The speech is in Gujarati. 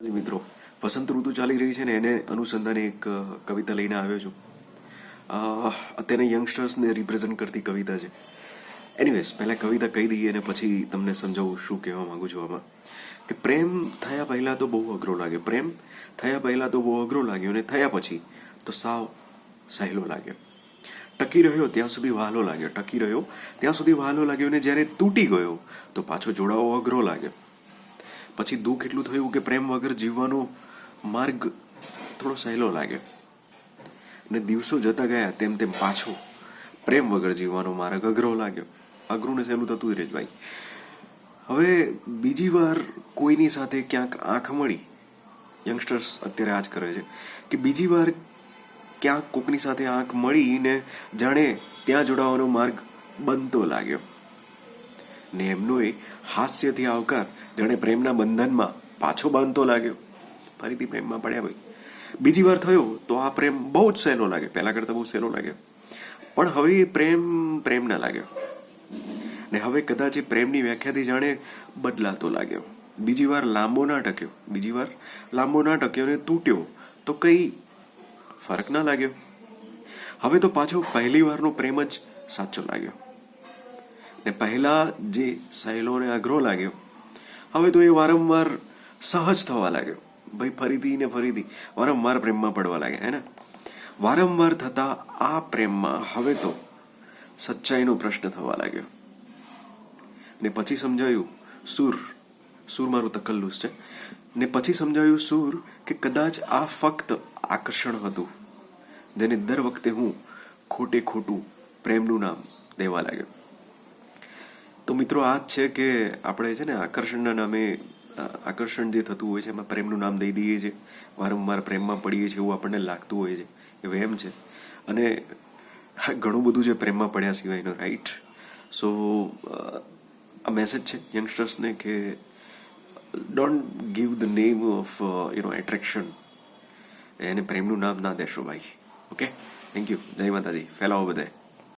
મિત્રો, વસંત ઋતુ ચાલી રહી છે ને એને અનુસંધાને એક કવિતા લઈને આવ્યો છું. અત્યારે યંગસ્ટર્સને રિપ્રેઝન્ટ કરતી કવિતા છે. એનીવેઝ પહેલાં કવિતા કહી દઈએ અને પછી તમને સમજાવું શું કહેવા માંગુ છું આમાં. કે પ્રેમ થયા પહેલાં તો બહુ અઘરો લાગે. પ્રેમ થયા પહેલાં તો બહુ અઘરો લાગ્યો અને થયા પછી તો સાવ સહેલો લાગ્યો. ટકી રહ્યો ત્યાં સુધી વહાલો લાગ્યો. ટકી રહ્યો ત્યાં સુધી વહાલો લાગ્યો અને જ્યારે તૂટી ગયો તો પાછો જોડાવો અઘરો લાગ્યો. પછી દુઃખ એટલું થયું કે પ્રેમ વગર જીવવાનો માર્ગ થોડો સહેલો લાગ્યો ને દિવસો જતા ગયા, તેમ તેમ પાછો પ્રેમ વગર જીવવાનો માર્ગ અઘરો લાગ્યો. અઘરું ને સહેલું થતું જ રહે ભાઈ. હવે બીજી વાર કોઈની સાથે ક્યાંક આંખ મળી યંગસ્ટર્સ અત્યારે આ જ કરે છે, કે બીજી વાર ક્યાંક કોકની સાથે આંખ મળીને જાણે ત્યાં જોડાવાનો માર્ગ બનતો લાગ્યો. ને એમનો એ હાસ્યથી આવકાર જાણે પ્રેમના બંધનમાં પાછો બાંધતો લાગ્યો. ફરીથી પ્રેમમાં પડ્યા ભાઈ બીજી વાર થયો તો આ પ્રેમ બહુ જ સહેલો લાગે પહેલા કરતા બહુ સહેલો લાગ્યો. પણ હવે એ પ્રેમ પ્રેમ ના લાગ્યો. ને હવે કદાચ એ પ્રેમની વ્યાખ્યાથી જાણે બદલાતો લાગ્યો. બીજી વાર લાંબો ના ટક્યો. બીજી વાર લાંબો ના ટક્યો ને તૂટ્યો તો કઈ ફરક ના લાગ્યો. હવે તો પાછો પહેલી વારનો પ્રેમ જ સાચો લાગ્યો. ને પહેલા જે સહેલોને અઘરો લાગ્યો, હવે તો એ વારંવાર સહજ થવા લાગ્યો. ભાઈ ફરીથી ને ફરીથી વારંવાર પ્રેમમાં પડવા લાગ્યા, હે ને? વારંવાર થતા આ પ્રેમમાં હવે તો સચ્ચાઈનો પ્રશ્ન થવા લાગ્યો. ને પછી સમજાયું સુર સુર મારું તકલ્લુસ છે. ને પછી સમજાયું સુર કે કદાચ આ ફક્ત આકર્ષણ હતું, જેને દર વખતે હું ખોટે ખોટું પ્રેમનું નામ દેવા લાગ્યો. તો મિત્રો આ જ છે કે આપણે છે ને આકર્ષણના નામે આકર્ષણ જે થતું હોય છે, એમાં પ્રેમનું નામ દઈ દઈએ છીએ. વારંવાર પ્રેમમાં પડીએ છીએ એવું આપણને લાગતું હોય છે. એ વહેમ છે. અને ઘણું બધું છે પ્રેમમાં પડ્યા સિવાયનો રાઈટ સો આ મેસેજ છે યંગસ્ટર્સને કે don't give the name of you know attraction એને પ્રેમનું નામ ના દેશો ભાઈ. ઓકે થેન્ક યુ જય માતાજી. ફેલાવો બધે